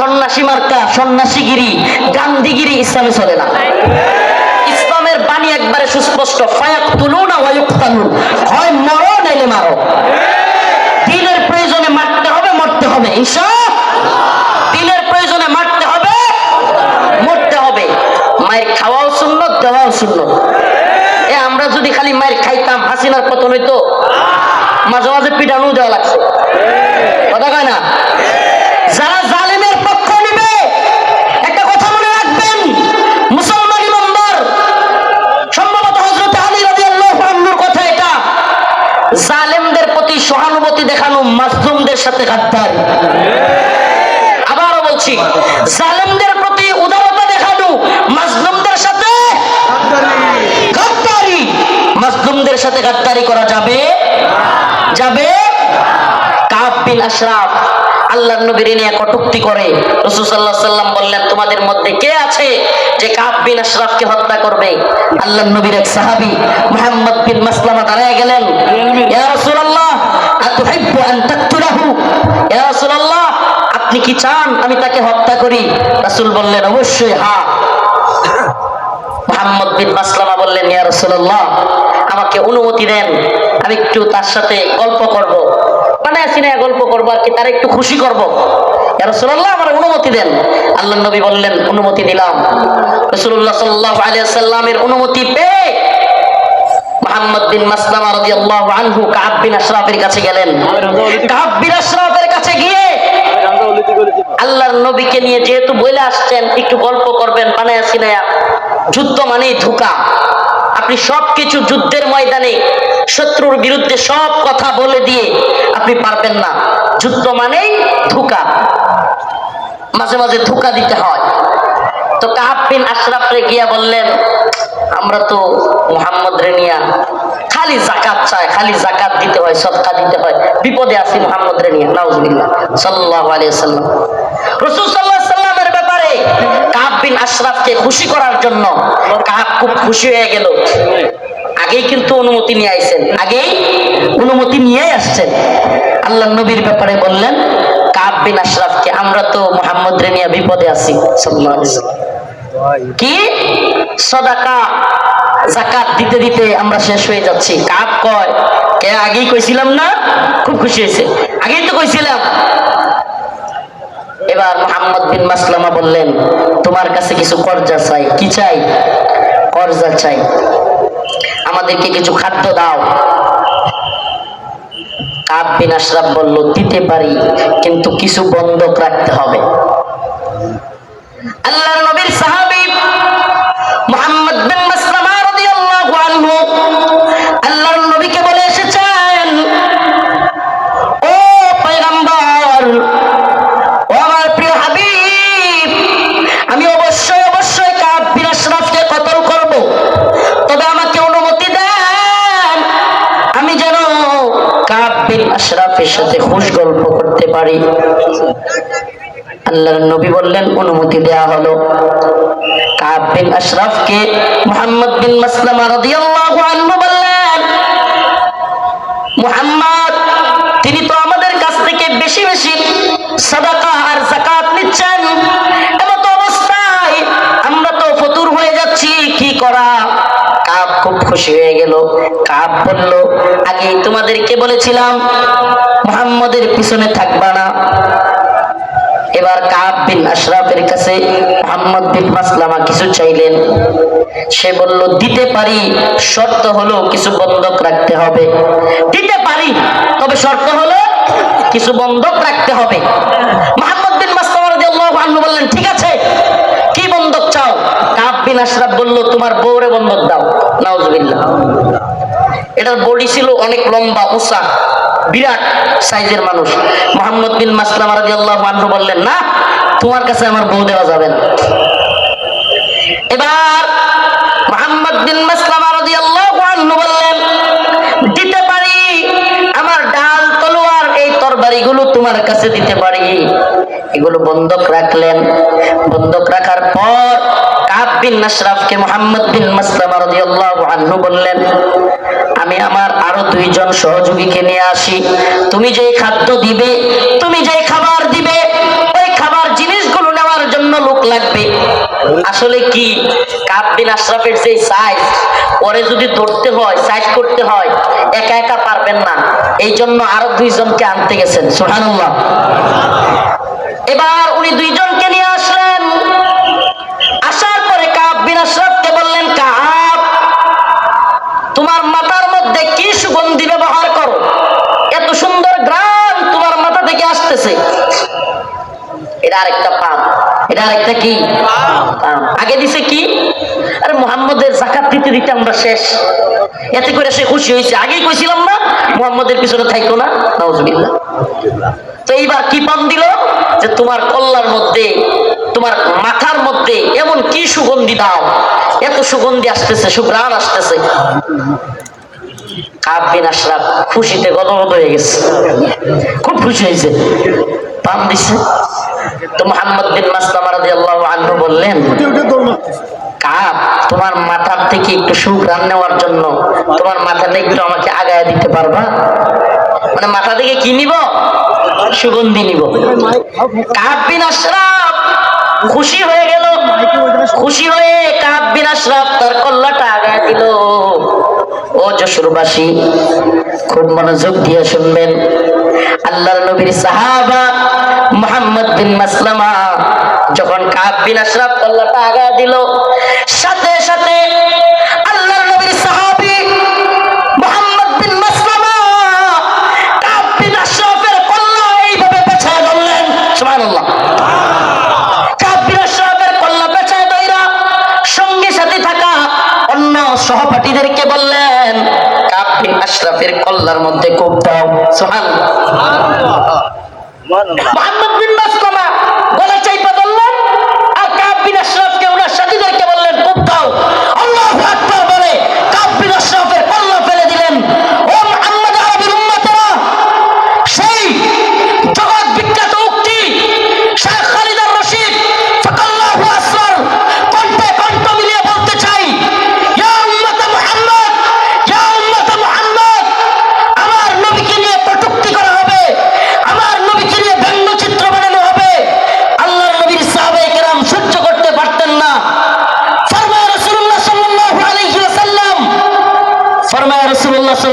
সন্ন্যাসী মার্কা, সন্ন্যাসীগিরি, গান্ধীগিরি ইসলামে চলে না। ইসলামের বাণী একবারে সুস্পষ্ট ফায়াক তুলু না ওয়ায়ুক্তালু হয় মরো নাইলে মারো। দিনের প্রয়োজনে মারতে হবে, মরতে হবে। ইনশা দিনের প্রয়োজনে মারতে হবে, মরতে হবে। মায়ের খাওয়াও শূন্য দেওয়াও শূন্য এ, আমরা যদি খালি মায়ের খাইতাম, হাসিনার পতন হইতো। মাঝে মাঝে পিটানো দেওয়া লাগছে। কথা কয় না? আশরাফ আল্লাহ নবীর নিয়ে কটুক্তি করে, রসুল সাল্লাহ সাল্লাম বললেন, তোমাদের মধ্যে কে আছে যে কাব বিন আশরাফকে হত্যা করবে? আল্লাহ নবীর এক সাহাবী মুহাম্মদ বিন মাসলামা দাঁড়ায় গেলেন। ইয়া রাসূলুল্লাহ, আতুহিব্বু আন তাকতুলাহু? ইয়া রাসূলুল্লাহ, আপনি কি চান আমি তাকে হত্যা করি? রাসূল বললেন, অবশ্যই হ্যাঁ মোহাম্মদ বিন মাসলামা বললেন, ইয়া রাসূলুল্লাহ, আমাকে অনুমতি দেন, আমি একটু তার সাথে গল্প করব। আসি না গল্প আর কি, তার একটু খুশি করব। আমার অনুমতি দেন। আল্লাহ নবী বললেন, অনুমতি দিলাম। রাসূলুল্লাহ সাল্লাল্লাহু আলাইহি সাল্লামের অনুমতি পেয়ে যেহেতু বলে আসছেন, একটু গল্প করবেন, বানায় যুদ্ধ মানেই ধোকা। আপনি সবকিছু যুদ্ধের ময়দানে শত্রুর বিরুদ্ধে সব কথা বলে দিয়ে আপনি পারবেন না। যুদ্ধ মানেই ধোকা। মাঝে মাঝে ধোকা দিতে হয়। তো কাহাব বিন আশরাফরে গিয়া বললেন, আমরা তো মোহাম্মদ রেনিয়া খালি জাকাত চায় খালি জাকাত দিতে হয়, সদকা দিতে হয়। বিপদে আছি মোহাম্মদ রেনিয়া নাউজুবিল্লাহ। সাল্লাল্লাহু আলাইহি সাল্লাম রাসূল আলাইহি সাল্লামের ব্যাপারে বিন আশরাফকে খুশি করার জন্য কাব খুব খুশি হয়ে গেল। আগেই কিন্তু অনুমতি নিয়ে আইছেন। আগেই অনুমতি নিয়ে আসছেন। আল্লাহ নবীর ব্যাপারে বললেন কাব বিন আশরাফকে আমরা তো মোহাম্মদ রেনিয়া বিপদে আছি কি? সদাকা জাকাত দিতে দিতে আমরা শেষ হয়ে যাচ্ছি। কাপ কয়, কে আগেই কইছিলাম না? খুব খুশি হয়েছে। আগেই তো কইছিলাম এবার মোহাম্মদ বিন মাসলামা বললেন, তোমার কাছে কিছু কর্জা চাই। কি চাই? কর্জা চাই। আমাদেরকে কিছু খাদ্য দাও। কিন্তু কিছু বন্ধক রাখতে হবে। আল্লাহ বিন আশরাফের সাথে খুশ গল্প করতে পারি। আল্লাহর নবী বললেন, অনুমতি দেয়া হলো। কাব বিন আশরাফকে মুহাম্মদ বিন মাসলামা রাদিয়াল্লাহু আনহু বললেন, মুহাম্মদ, তিনি তো আমাদের কাছ থেকে বেশি বেশি সাদাকা আর যাকাত নিচ্ছেন। এমত অবস্থায় আমরা তো ফতুর হয়ে যাচ্ছি, কি করা? কাব খুব খুশি হয়ে গেল। কাব বলল আগেই তোমাদেরকে বলেছিলাম, মুহাম্মদের পিছনে থাকবা না। এবার কাব বিন আশরাফের কাছে মোহাম্মদ বিন মাসলামা কিছু চাইলেন। সে বলল, দিতে পারি, শর্ত হলো কিছু বন্ধক রাখতে হবে। দিতে পারি, তবে শর্ত হলো কিছু বন্ধক রাখতে হবে। মোহাম্মদ বিন মাসলামা রাদিয়াল্লাহু আনহু বললেন, ঠিক আছে, কি বন্ধক চাও? কাব বিন আশরাফ বলল, তোমার বউরে বন্ধক দাও, নাউজুবিল্লাহ। এটার বডি ছিল অনেক লম্বা, উঁচা, বিরাট সাইজের মানুষ। মোহাম্মদ বিন মাসলাম রাদিয়াল্লাহু আনহু বললেন, না, তোমার কাছে আমার বউ দেওয়া যাবে এবার মোহাম্মদ বিন মাসলাম রাদিয়াল্লাহু আনহু বললেন, দিতে পারি, আমার ডাল, তলোয়ার, এই তরবারিগুলো তোমার কাছে দিতে পারি। এগুলো বন্ধক রাখলেন। বন্ধক রাখার পর কাব বিন মোহাম্মদ বিন মাসলামা রাদিয়াল্লাহু আনহু বললেন, আমি আমার আরও দুইজন সহযোগীকে নিয়ে আসি। তুমি খাদ্য দিবে, তুমি খাবার দিবে, ওই খাবার জিনিসগুলো লাগবে। আসলে কি? বিন আশরাফের সাইজ পরে যদি ধরতে হয় সাইজ করতে হয়, একা একা পারবেন না। এই জন্য আরও দুইজনকে আনতে গেছেন, সুবহানাল্লাহ। এবার উনি দুইজনকে এটা আরেকটা পাপ এটা আরেকটা কি? আগে দিছে কি? আরে মোহাম্মদের জাকাত দিতে দিতে আমরা শেষ। এতে করে সে খুশি হয়েছে। আগেই কইছিলাম না, মোহাম্মদের পিছনে থাইকো না। নাউজুবিল্লাহ। তো এইবার কি পাম দিল? যে তোমার কল্লার মধ্যে, তোমার মাথার মধ্যে এমন কি সুগন্ধি দাও। এত সুগন্ধি আসতেছে সুগ্রাণ আসতেছে। কাব বিন আশরাফ খুশিতে গদগদ হয়ে গেছে। খুব খুশি হয়েছে। পাম দিছে। তো মোহাম্মদ বিন মাসলামা রাদিয়াল্লাহু আনহু বললেন কাব তোমার মাথার থেকে একটু সুগ্রাণ নেওয়ার জন্য তোমার মাথাটা একটু আমাকে আগায় দিতে পারবা? মানে মাথা থেকে কি নিব? সুগন্ধি নিব। কাব বিন আশরাফ খুশি হয়ে গেল। খুশি হয়ে কাব বিন আশরাফ তার কল্লাটা আগায় দিল। ও যশোরবাসী খুব মনোযোগ দিয়ে শুনবেন। আল্লাহর নবীর সাহাবা মোহাম্মদ বিন মাসলামা যখন কাব বিন আশরাফ কল্লাটা আগায় দিল, সাথে সাথে আল্লাহর নবীর বিন মাসলামা কাব বিন আশরাফের এইভাবে পেছায় ধরলেন। সুবহানাল্লাহ। সহপাঠীদেরকে বললেন কাব্বির আশরাফের কল্লার মধ্যে কোপ দাও। সোহান মোহাম্মদ বিন মাসলামা গলা চাইপা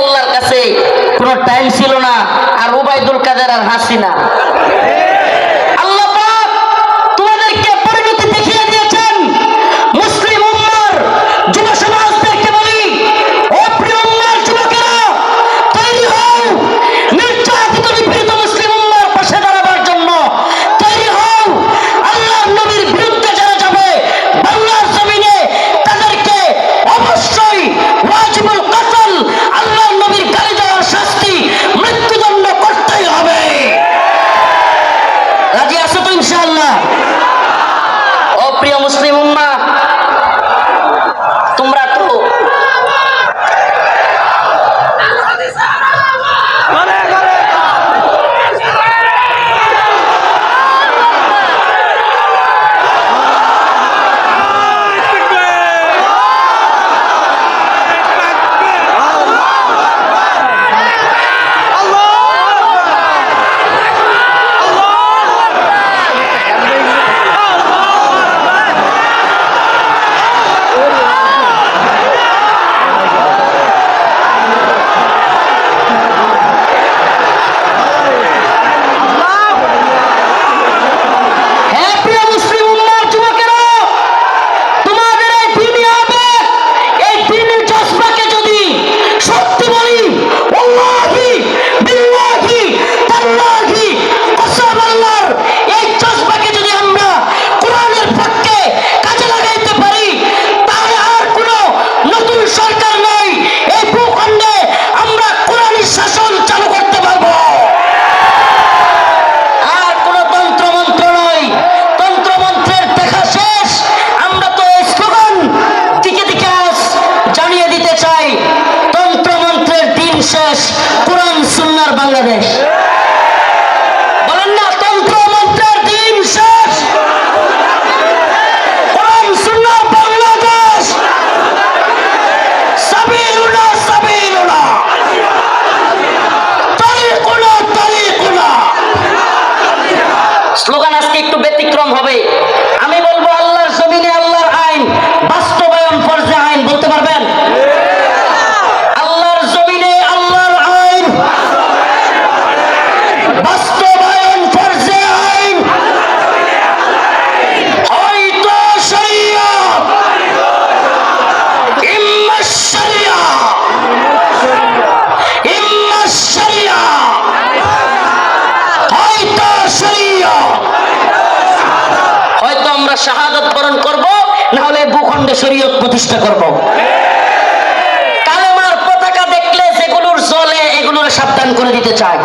আল্লাহর কাছে কোনো টাইম ছিল না আর আর হাসিনা। আল্লাহ বিক্রম হবে ভূখণ্ডে শরীয়ত প্রতিষ্ঠা করব। কালেমার পতাকা দেখলে যেগুলোর জলে এগুলোর সাবধান করে দিতে চায়।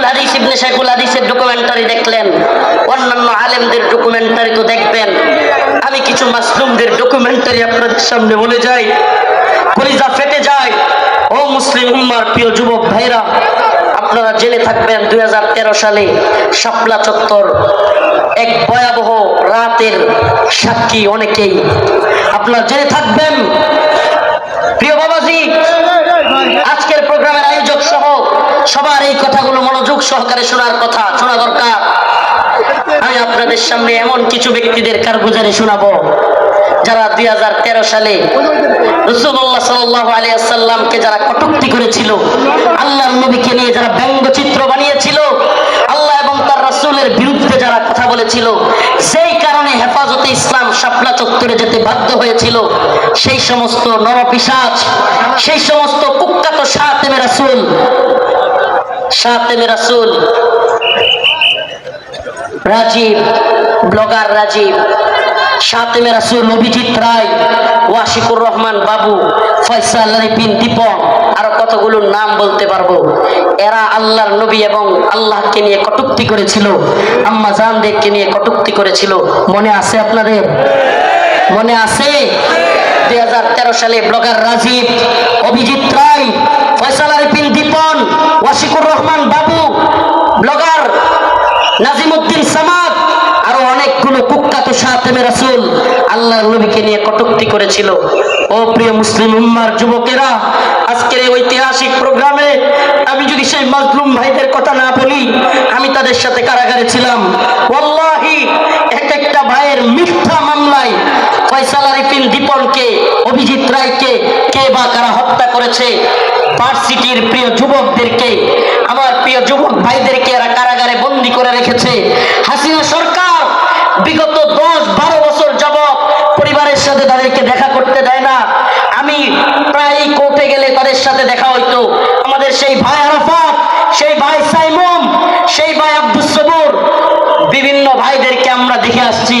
শেখুল হাদিস, ইবনে শেখুল হাদিসের ডকুমেন্টারি দেখলেন। অন্যান্য আলেমদের ডকুমেন্টারি তো দেখবেন। আমি কিছু মাসলুমদের ডকুমেন্টারি আপনাদের সামনে বলে যাই। কলিজা ফেটে যায়। ও মুসলিম উম্মার প্রিয় যুবক ভাইরা, আপনারা জেনে থাকবেন দুই সালে সাপলা চত্বর এক ভয়াবহ রাতের সাক্ষী অনেকেই। আপনারা জেনে থাকবেন। প্রিয় বাবাজি, আজকের প্রোগ্রামের আয়োজক সহ সবার এই কথাগুলো মনোযোগ সহকারে শোনার কথা, শোনা দরকার। আমি আপনাদের সামনে এমন কিছু ব্যক্তিদের কারগুজারি শোনাবো, যারা দুই সালে রসুল্লাহ সাল্লাহ আলিয়াল্লামকে যারা কটুক্তি করেছিল আল্লাহ নবীকে নিয়ে যারা ব্যঙ্গচিত্র বানিয়েছিল, আল্লাহ এবং তার রাসুলের বিরুদ্ধে যারা কথা বলেছিল সেই কারণে হেফাজতে ইসলাম শাপলা চত্বরে যেতে বাধ্য হয়েছিল, সেই সমস্ত নরপিসাজ সেই সমস্ত কুখ্যাত সাত রাসুল সাতেমে রাসুল। রাজীব, ব্লগার রাজীব। সাতেমে রাসুল, অভিজিৎ রায়, ওয়াশিকুর রহমান বাবু, ফয়সাল বিন দীপন আরও কতগুলো নাম বলতে পারব। এরা আল্লাহর নবী এবং আল্লাহকে নিয়ে কটুক্তি করেছিল, আম্মা জানদেরকে নিয়ে কটুক্তি করেছিল। মনে আছে আপনাদের? মনে আছে? দুই হাজার তেরো সালে ব্লগার রাজীব, অভিজিৎ রায়, ফয়সাল আরিফিন দীপন ওয়াশিকুর রহমান বাবু, ব্লগার নাজিমুদ্দিন সামাদ, আরও অনেকগুলো কুখ্যাত সাতেমে রাসূল আল্লাহর নবীকে নিয়ে কটূক্তি করেছিল। ও প্রিয় মুসলিম উম্মার যুবকেরা, আজকের এই ঐতিহাসিক প্রোগ্রামে আমি যদি সেই মাজলুম ভাইদের কথা না বলি, আমি তাদের সাথে কারাগারে ছিলাম। ওয়াল্লাহি, এক একটা ভাইয়ের মিথ্যা ফয়সাল আরিফিন অভিজিৎ কে বা কারা হত্যা করেছে? প্রিয় যুবকদেরকে আমার প্রিয় যুবক ভাইদেরকে এরা কারাগারে বন্দি করে রেখেছে? হাসিনা সরকার, বিগত দশ বারো বছর যাবৎ পরিবারের সাথে তাদেরকে দেখা করতে দেয় না। আমি প্রায় কোর্টে গেলে তাদের সাথে দেখা হইতো। আমাদের সেই ভাই আরাফাত, সেই ভাই সাইমুম সেই ভাই আব্দুস সবুর, বিভিন্ন ভাইদেরকে আমরা দেখে আসছি,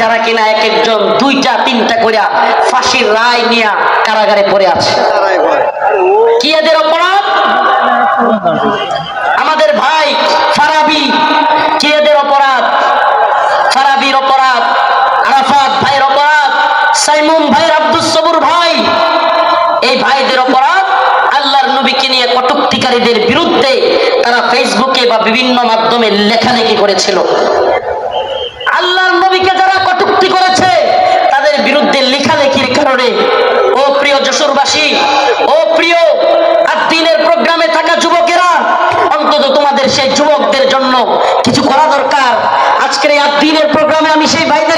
যারা কিনা এক একজন, দুইটা, তিনটা করে ফাঁসির রায় নিয়ে কারাগারে পড়ে আছে। কি এদের অপরাধ? আমাদের ভাই ফারাবি, কি এদের অপরাধ? ফারাবির অপরাধ, আরাফাত ভাইয়ের অপরাধ, সাইমুম ভাইয়ের আব্দুস সবুর ভাই। এই ভাইদের অপরাধ আল্লাহর নবীকে নিয়ে কটুক্তিকারীদের বিরুদ্ধে তারা ফেসবুকে বা বিভিন্ন মাধ্যমে লেখালেখি করেছিল আল্লাহর নবীকে যারা কটুক্তি করেছে তাদের বিরুদ্ধে লেখালেখির কারণে ও প্রিয় যশোরবাসী ও প্রিয়, আর দিনের প্রোগ্রামে থাকা যুবকেরা, অন্তত তোমাদের সেই যুবকদের জন্য কিছু করা দরকার। আজকের এই দিনের প্রোগ্রামে আমি সেই ভাইদের